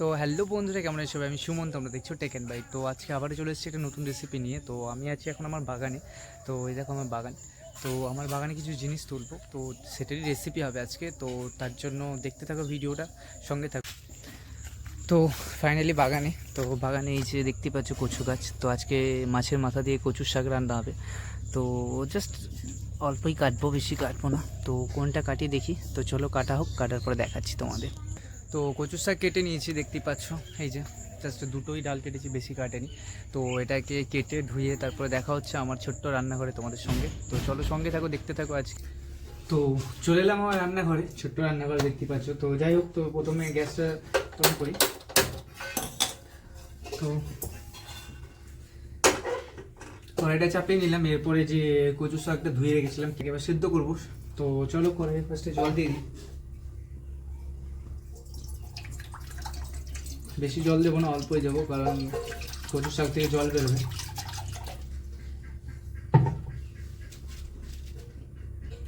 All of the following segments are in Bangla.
তো হ্যালো বন্ধুরা, কেমন সবাই? আমি সুমন, তোমরা দেখছ টেকেন বাইক তো আজকে আবারও চলে এসেছি একটা নতুন রেসিপি নিয়ে। তো আমি আছি এখন আমার বাগানে। তো এই দেখো আমার বাগান। তো আমার বাগানে কিছু জিনিস তুলবো। তো সেটারই রেসিপি হবে আজকে। তো তার জন্য দেখতে থাকো ভিডিওটা, সঙ্গে থাকো। তো ফাইনালি বাগানে। তো বাগানে এই যে দেখতে পাচ্ছ কচু গাছ। তো আজকে মাছের মাথা দিয়ে কচুর শাক রান্না হবে। তো জাস্ট অল্পই কাটবো, বেশি কাটবো না। তো কোনটা কাটি দেখি। তো চলো কাটা হোক, কাটার পরে দেখাচ্ছি তোমাদের। তো কচুর শাক কেটে নিয়েছি দেখতেই পাচ্ছ। এই যে জাস্ট দুটোই ডাল কেটেছি, বেশি কাটেনি। তো এটাকে কেটে ধুয়ে তারপরে দেখা হচ্ছে আমার ছোট্ট রান্নাঘরে তোমাদের সঙ্গে। তো চলো সঙ্গে থাকো, দেখতে থাকো আজকে তো চলে এলাম আমার রান্নাঘরে, ছোট্ট রান্নাঘরে দেখতে পাচ্ছ। তো যাই হোক, তো প্রথমে গ্যাসটা অন করি। তো কড়াইটা চাপিয়ে নিলাম, এরপরে যে কচু শাকটা ধুয়ে রেখেছিলাম এবার সিদ্ধ করব। তো চলো কড়াই ফার্স্টে জল দিয়ে দিই। বেশি জল দেবো না, অল্পই দেবো, কারণ কচু শাক থেকে জল বেরোবে।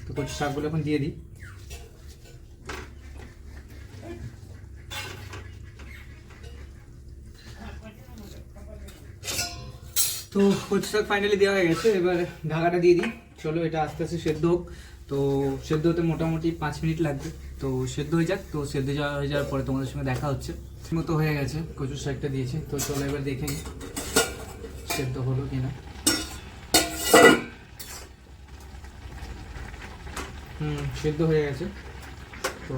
তো কচু শাকগুলো এখন দিয়ে দিই। তো কচু শাক ফাইনালি দেওয়া হয়ে গেছে, এবার ঢাকাটা দিয়ে দিই। চলো, এটা আস্তে আস্তে সেদ্ধ হোক। তো সেদ্ধ হতে মোটামুটি পাঁচ মিনিট লাগবে। তো সেদ্ধ হয়ে যাক, তো সেদ্ধ যাওয়া হয়ে যাওয়ার পরে তোমাদের সঙ্গে দেখা হচ্ছে। মতো হয়ে গেছে, কচুর শাকটা দিয়েছি। তো চলো এবার দেখে নিই সেদ্ধ হলো কিনা। হুম, সেদ্ধ হয়ে গেছে। তো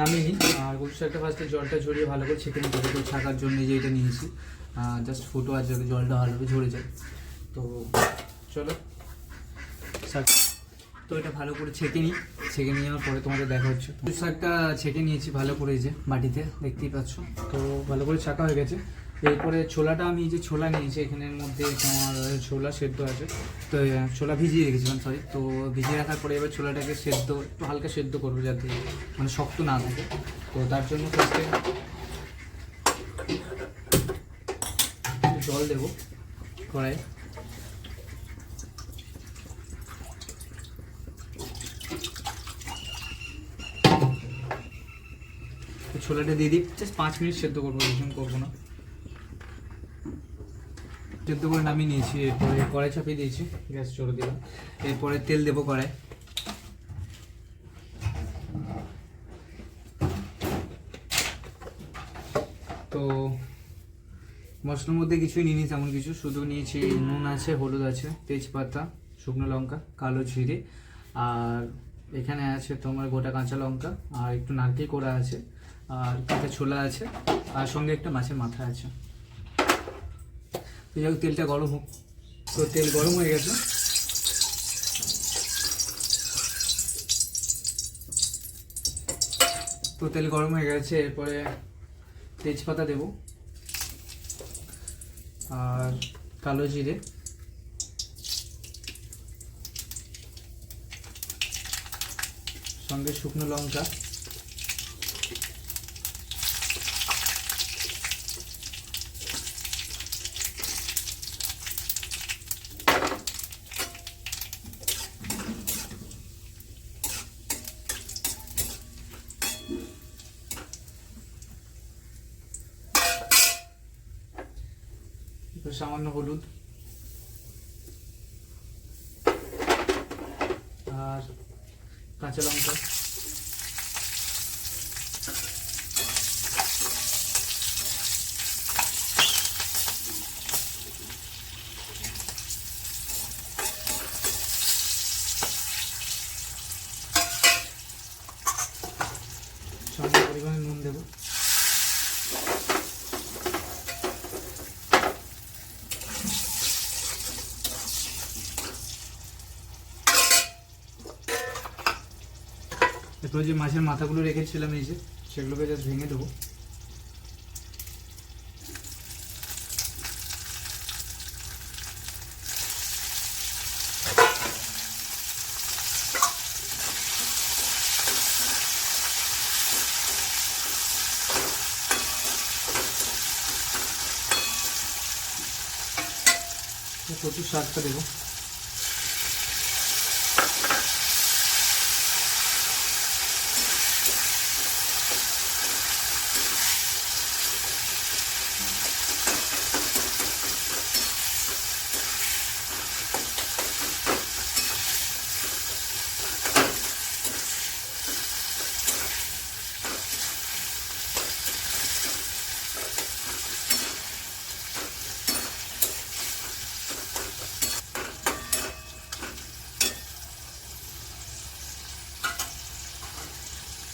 নামিয়ে নিই। আর কচুর শাকটা ফার্স্টে জলটা ঝরিয়ে ভালো করে ছেঁকে নিতে হবে ছাকার জন্য যে এটা নিয়েছি। জাস্ট ফুটো আর জলটা ভালোভাবে ঝরে যায়। তো চলো, শাক তো এটা ভালো করে ছেঁকে নিই। ছেঁকে নেওয়ার পরে তোমাদের দেখা হচ্ছে। শাকটা ছেঁকে নিয়েছি ভালো করে এই যে মাটিতে, দেখতেই পাচ্ছ। তো ভালো করে ছাকা হয়ে গেছে। এরপরে ছোলাটা আমি যে ছোলা নিয়েছি, এখানের মধ্যে তোমার ছোলা সেদ্ধ আছে। তো ছোলা ভিজিয়ে রেখেছিলাম সরি তো ভিজিয়ে রাখার পরে এবার ছোলাটাকে সেদ্ধ, একটু হালকা সেদ্ধ করব যাতে মানে শক্ত না থাকে। তো তার জন্য ফার্স্টে জল দেবো কড়াই ছোলাটা দিয়ে দিই। জাস্ট পাঁচ মিনিট সেদ্ধ করব বেশিক্ষণ করব না। সেদ্ধ করে নামিয়ে নিয়েছি, এরপরে কড়াই চাপিয়ে দিয়েছি, গ্যাস চলে দিলাম। এরপরে তেল দেবো কড়াই তো মশলার মধ্যে কিছুই নিয়ে নিই তেমন কিছু। শুধু নিয়েছি নুন আছে, হলুদ আছে, তেজপাতা, শুকনো লঙ্কা, কালো জিরে। আর এখানে আছে তোমার গোটা কাঁচা লঙ্কা, আর একটু নারকেল কোড়া আছে। আর কাঁচা ছোলা আছে, আর সঙ্গে একটা মাছের মাথা আছে। তো যাই তেলটা গরম হোক। তো তেল গরম হয়ে গেছে। তো তেল গরম হয়ে গেছে, এরপরে তেজপাতা দেব। আর কালো জিরে। সঙ্গে শুকনো লঙ্কা। সামান্য হলুদ। আর কাঁচা লঙ্কা সঙ্গে পরিমাণে নুন দেবো এরপরে যে মাছের মাথাগুলো রেখেছিলাম এই যে সেগুলোকে জাস্ট ভেঙে দেবো। প্রচুর শাকটা দেবো।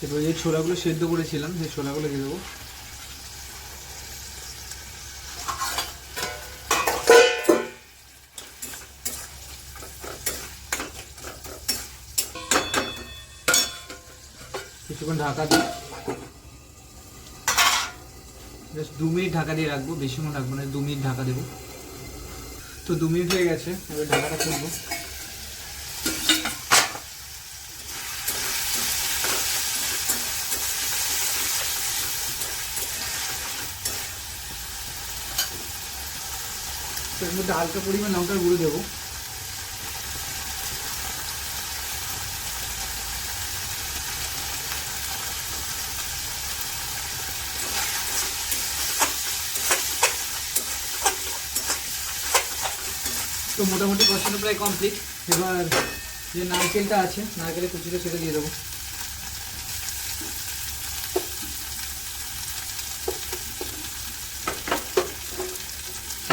এবার যে ছোলাগুলো সেদ্ধ করেছিলাম, সেই ছোলাগুলো দিয়ে দেবো। কিছুক্ষণ ঢাকা দিই জাস্ট দু মিনিট ঢাকা দিয়ে রাখব, বেশিক্ষণ রাখব না, দু মিনিট ঢাকা দেবো। তো দু মিনিট হয়ে গেছে, এবার ঢাকাটা খুলবো। এর মধ্যে হালকা পরিমাণ লঙ্কার গুঁড়ো দেবো। তো মোটামুটি কষানো প্রায় কমপ্লিট এবার যে নারকেলটা আছে, নারকেলের কুচিটা সেটা দিয়ে দেবো।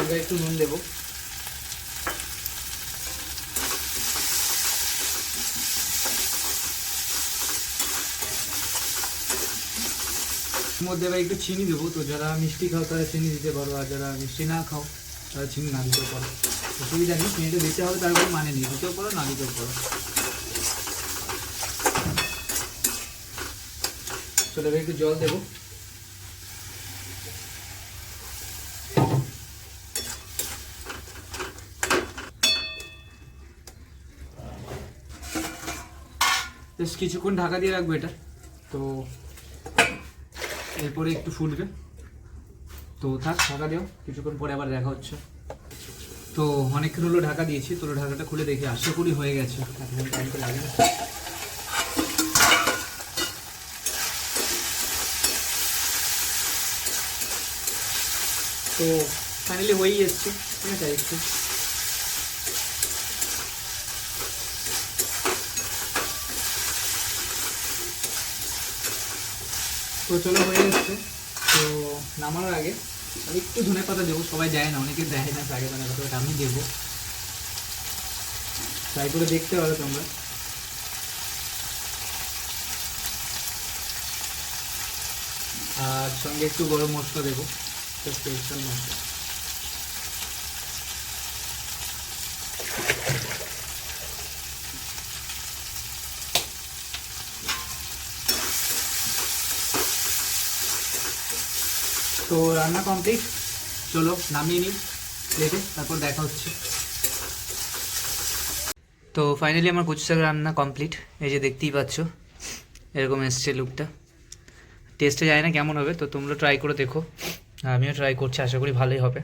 সঙ্গে একটু নুন দেবো। মধ্যে এবার একটু চিনি দেবো। তো যারা মিষ্টি খাও, তারা চিনি দিতে পারো, আর যারা মিষ্টি না খাও, তারা চিনি না দিতেও পারো। অসুবিধা নেই, চিনিটা দিতে হবে তার কোনো মানে নেই, দিতেও পারো, না দিতেও পারো। চলো একটু জল দেবো। বেশ কিছুক্ষণ ঢাকা দিয়ে রাখব এটা। তো এরপরে একটু ফুটবে। তো থাক, ঢাকা দিও। কিছুক্ষণ পরে আবার দেখা হচ্ছে। তো অনেকক্ষণ হলো ঢাকা দিয়েছি, তো ঢাকাটা খুলে দেখি। আশা করি হয়ে গেছে। তো তো ফাইনালি হয়েই এসছে। ঠিক আছে একটু তো চলো হয়ে এসছে। তো নামানোর আগে আমি একটু ধনে পাতা দেবো, সবাই যায় না, অনেকে দেখে না আগে ধনে পাতা আমি দেবো। ট্রাই করে দেখতে পারো তোমরা। আর সঙ্গে একটু গরম মশলা দেবো স্পেশাল মশলা। তো রান্না কমপ্লিট চলো নামিয়ে নিই প্লেটে তারপর দেখা হচ্ছে। তো ফাইনালি আমার কচু শাক রান্না কমপ্লিট এই যে দেখতেই পাচ্ছ, এরকম এসছে লুকটা টেস্টে যায় না কেমন হবে, তো তোমরা ট্রাই করে দেখো। আমিও ট্রাই করছি, আশা করি ভালোই হবে।